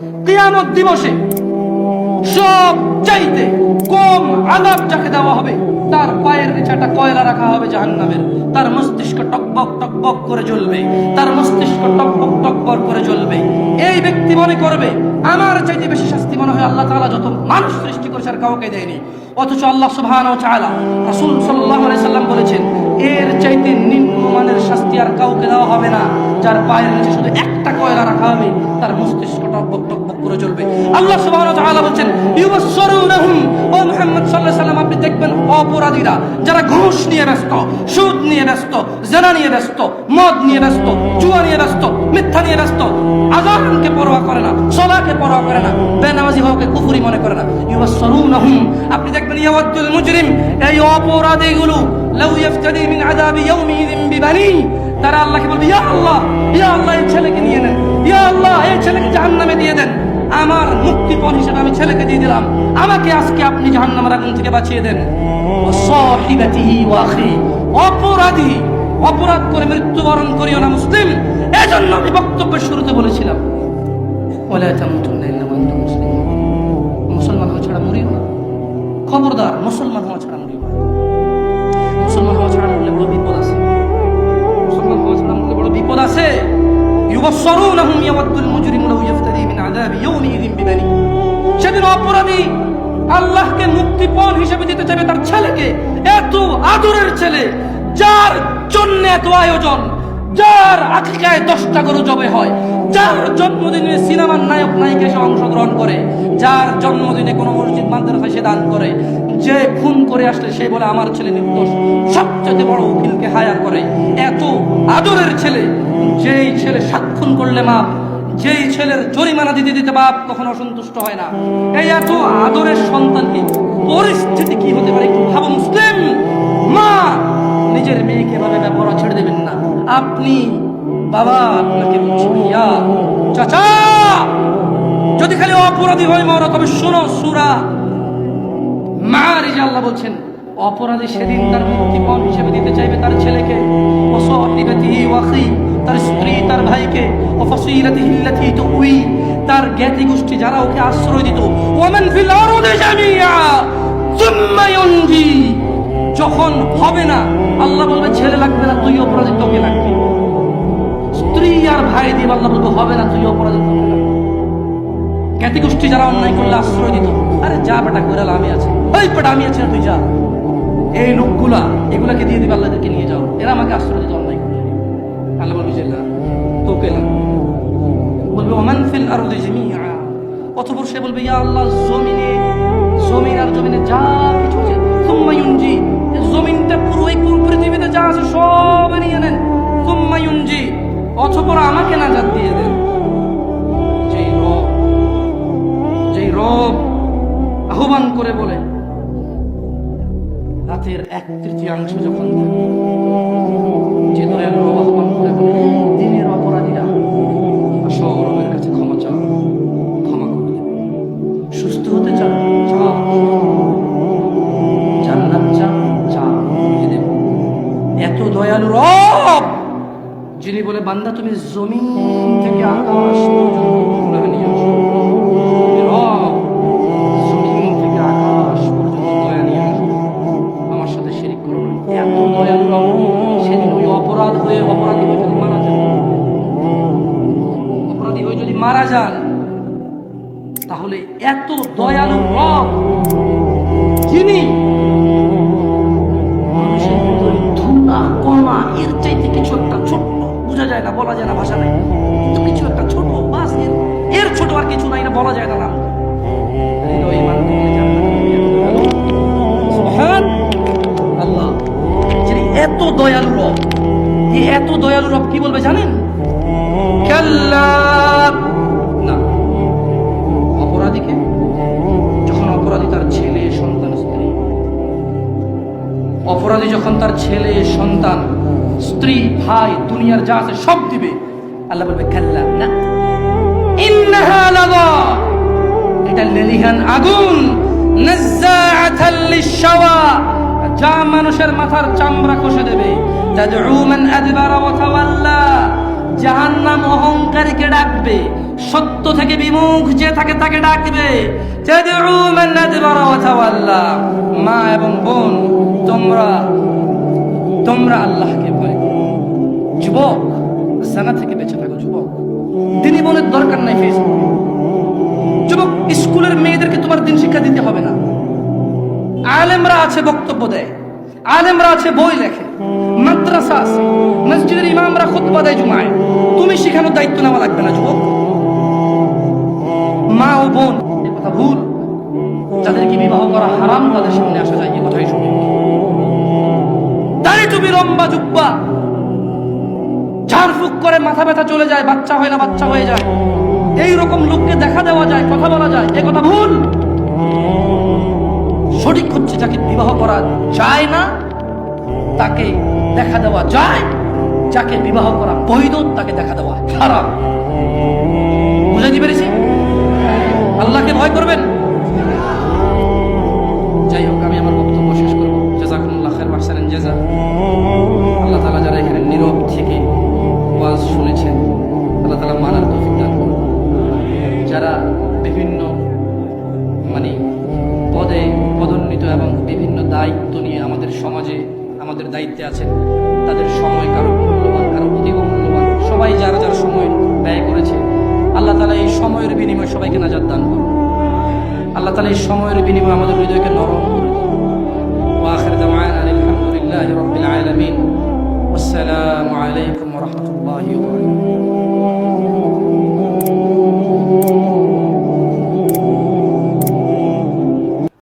কিয়ামত দিবসে সব চাইতে কম আদাব যাকে দেওয়া হবে, তার পায়ের নিচে একটা কয়লা রাখা হবে জাহান্নামের। তার মস্তিষ্ক টকবক টকবক করে জ্বলবে, তার মস্তিষ্ক টকবক টকবক করে জ্বলবে। এই ব্যক্তি মনে করবে, আমার চাইতে বেশি শাস্তি মনে হয় আল্লাহ তাআলা যত মানুষ সৃষ্টি করেছে আর কাউকে দেয়নি। অথচ আল্লাহ সুবহানাহু ওয়া তাআলা রাসূল সাল্লাল্লাহু আলাইহি সাল্লাম বলেছেন এর চাইতে নিম্নমানের শাস্তি আর কাউকে দেওয়া হবে না। যার পায়ের নিচে শুধু একটা কয়লা রাখা হবে, তার মস্তিষ্ক টকবক টকবক করে জ্বলবে আল্লাহ তাআলা বলেন ও আপনি দেখবেন অপরাধীরা, যারা ঘুষ নিয়ে ব্যস্ত, সুদ নিয়ে ব্যস্ত, জেনা নিয়ে ব্যস্ত, মদ নিয়ে ব্যস্ত, জুয়া নিয়ে ব্যস্ত, মিথ্যা নিয়ে ব্যস্ত, আজানকে পরোয়া করে না, সলাকে পরোয়া করে না, বেনামাজি হওয়াকে কুফরি মনে করে না। ইউবাসসিরুনহুম, আপনি দেখবেন ইয়াওয়াদ্দুল মুজরিম, এই অপরাধীগুলো লাউ আল্লাহ, ইয়া আল্লাহ, এই নিয়ে ইয়া আল্লাহ, এই দিয়ে দেন। আমার মুক্তিপণ হিসেবে আমি ছেলেকে দিয়ে দিলাম। আমাকে আজকে আপনি জাহান্নামের আগুন থেকে বাঁচিয়ে দেন। অপরাধী, অপরাধ করে মৃত্যুবরণ করিও না মুসলিম। এজন্য আমি বক্তব্যের শুরুতে বলেছিলাম মুসলমান হওয়া ছাড়া মরিও না। খবরদার মুসলমান হওয়া ছাড়া ইউবসসিরুনহুম ইয়াওয়াদ্দুল মুজরিমু লাউ ইফতাদি মিন আযাবি ইয়াউমিযিন বিবানি সেদিন অপরাধী আল্লাহকে মুক্তিপণ হিসেবে দিতে চাইবে তার ছেলেকে। এত আদরের ছেলে, যার জন্য এত আয়োজন, যার আকিকায় দশটা গরু জবে হয়, যার জন্মদিনে সিনেমার নায়ক নায়িকা এসে অংশগ্রহণ করে, যার জন্মদিনে কোনো মসজিদ, মাদ্রাসায় সে দান করে, যে খুন করে আসলে সে বলে, আমার ছেলে নির্দোষ। সবচেয়ে বড় উকিলকে হায়ার করে এত আদরের ছেলে যেই ছেলে সাক্ষণ করলে মাপ, যেই ছেলের জরিমানা দিতে দিতে বাপ কখনো অসন্তুষ্ট হয় না। এই এত আদরের সন্তানকে পরিস্থিতি কি হতে পারে একটু ভাবো মুসলিম? মা, নিজের মেয়েকে এভাবে ব্যবহার ছেড়ে দেবেন না। আপনি বাবা, আপনাকে বলছি চাচা! যদি খালি অপরাধী হয় মরা, তবে শোনো, সুরা মারিজ আল্লাহ বলছেন অপরাধী সেদিন তার মুক্তিপণ হিসেবে দিতে চাইবে তার ছেলেকে। তার স্ত্রী, তার ভাইকে। তার জ্ঞাতি গোষ্ঠী যারা ওকে আশ্রয় দিত যখন হবে না, আল্লাহ বলবে, ছেলে লাগবে না, তুই অপরাধী, তোকে লাগবে। স্ত্রী আর ভাই দিয়ে আল্লাহ বলবে, হবে না, তুই অপরাধী, তোকে লাগবে। জ্ঞাতি গোষ্ঠী যারা অন্যায় করলে আশ্রয় দিত আরে যা বেটা গোড়াল আমি আছি। ওই বেটা, আমি আছি তুই যা। এই লোকগুলা, এগুলাকে দিয়ে দিবে আল্লাহদেরকে নিয়ে যাও। এরা আমাকে আশ্রয় দিত অন্যায় করলে আল্লাহ যে না বলবে, ওমান জামিআ। অতঃপর সে বলবে, ইয়া আল্লাহ, জমিনে, জমিন আর জমিনে যা কিছু আছে জমিনটা পুরো এই পৃথিবীতে যা আছে সব নিয়ে নেন। সুম্মা ইউনজি, অতঃপর আমাকে নাজাত দিয়ে দেন। যেই রব যেই রব আহ্বান করে বলে রাতের এক তৃতীয়াংশ যখন যে দয়াল আহ্বান করে, দিনের অপরাধীরা আসো রবের কাছে ক্ষমা চাও ক্ষমা করে সুস্থ হতে চাও চাও জান্নাত চাও চাও এত দয়ালু রব, যিনি বলে, বান্দা, তুমি জমিন থেকে আকাশ দয়ালু রব, যিনি ধুলা কণা, এর চাইতে কিছু একটা ছোট্ট, বোঝা যায় না, বলা যায় না ভাষা নাই কিন্তু কিছু একটা ছোট, বাসের ছোট আর কিছু নাই না, বলা যায় যখন তার ছেলে, সন্তান, স্ত্রী, ভাই, দুনিয়ার যা আছে সব দিবে। আল্লাহ বলবে খেললাম না। এটা লেলিহান আগুন। যা মানুষের মাথার চামড়া কষে দেবে। তাওয়াল্লা। জাহান্নাম অহংকারীকে ডাকবে। সত্য থেকে বিমুখ যে থাকে তাকে ডাকবে। মা এবং বোন, তোমরা তোমরা আল্লাহকে ভয়। যুবক, জানা থেকে বেঁচে থাকো, যুবক। দিনী বলে দরকার নাই ফেসবুক যুবক, স্কুলের মেয়েদেরকে তোমার দিন শিক্ষা দিতে হবে না। আলেমরা আছে বক্তব্য দেয়। আলেমরা আছে বই লেখে। মাদ্রাসা আছে। মসজিদের ইমামরা খুতবা দেয় জুমায়। তুমি শেখানোর দায়িত্ব নেওয়া লাগবে না, যুবক। মা ও বোন কথা ভুল। যাদেরকে বিবাহ করা হারাম, তাদের সামনে আসা যায়, এ কথাই টুপি লম্বা জুব্বা। ঝাড়ফুক করে মাথা ব্যথা চলে যায়, বাচ্চা হয় না, বাচ্চা হয়ে যায়। এই রকম লোককে দেখা দেওয়া যায়, কথা বলা যায়, এ কথা ভুল। সঠিক হচ্ছে যাকে বিবাহ করা যায় না, তাকে দেখা দেওয়া যায়। যাকে বিবাহ করা বৈধ, তাকে দেখা দেওয়া খারাপ বুঝাইতে পেরেছি? আল্লাহকে ভয় করবেন? ওয়াজ শুনেছেন, আল্লাহ তালা মানার তৌফিক দান করুন। যারা বিভিন্ন মানে পদে পদোন্নীত এবং বিভিন্ন দায়িত্ব নিয়ে আমাদের সমাজে আমাদের দায়িত্বে আছেন, তাদের সময় কারও মূল্যবান, কারও অতীব মূল্যবান, সবাই যারা যারা সময় ব্যয় করেছে, আল্লাহ তালা এই সময়ের বিনিময়ে সবাইকে নাজার দান করুন। আল্লাহ তালা এই সময়ের বিনিময়ে আমাদের হৃদয়কে নরম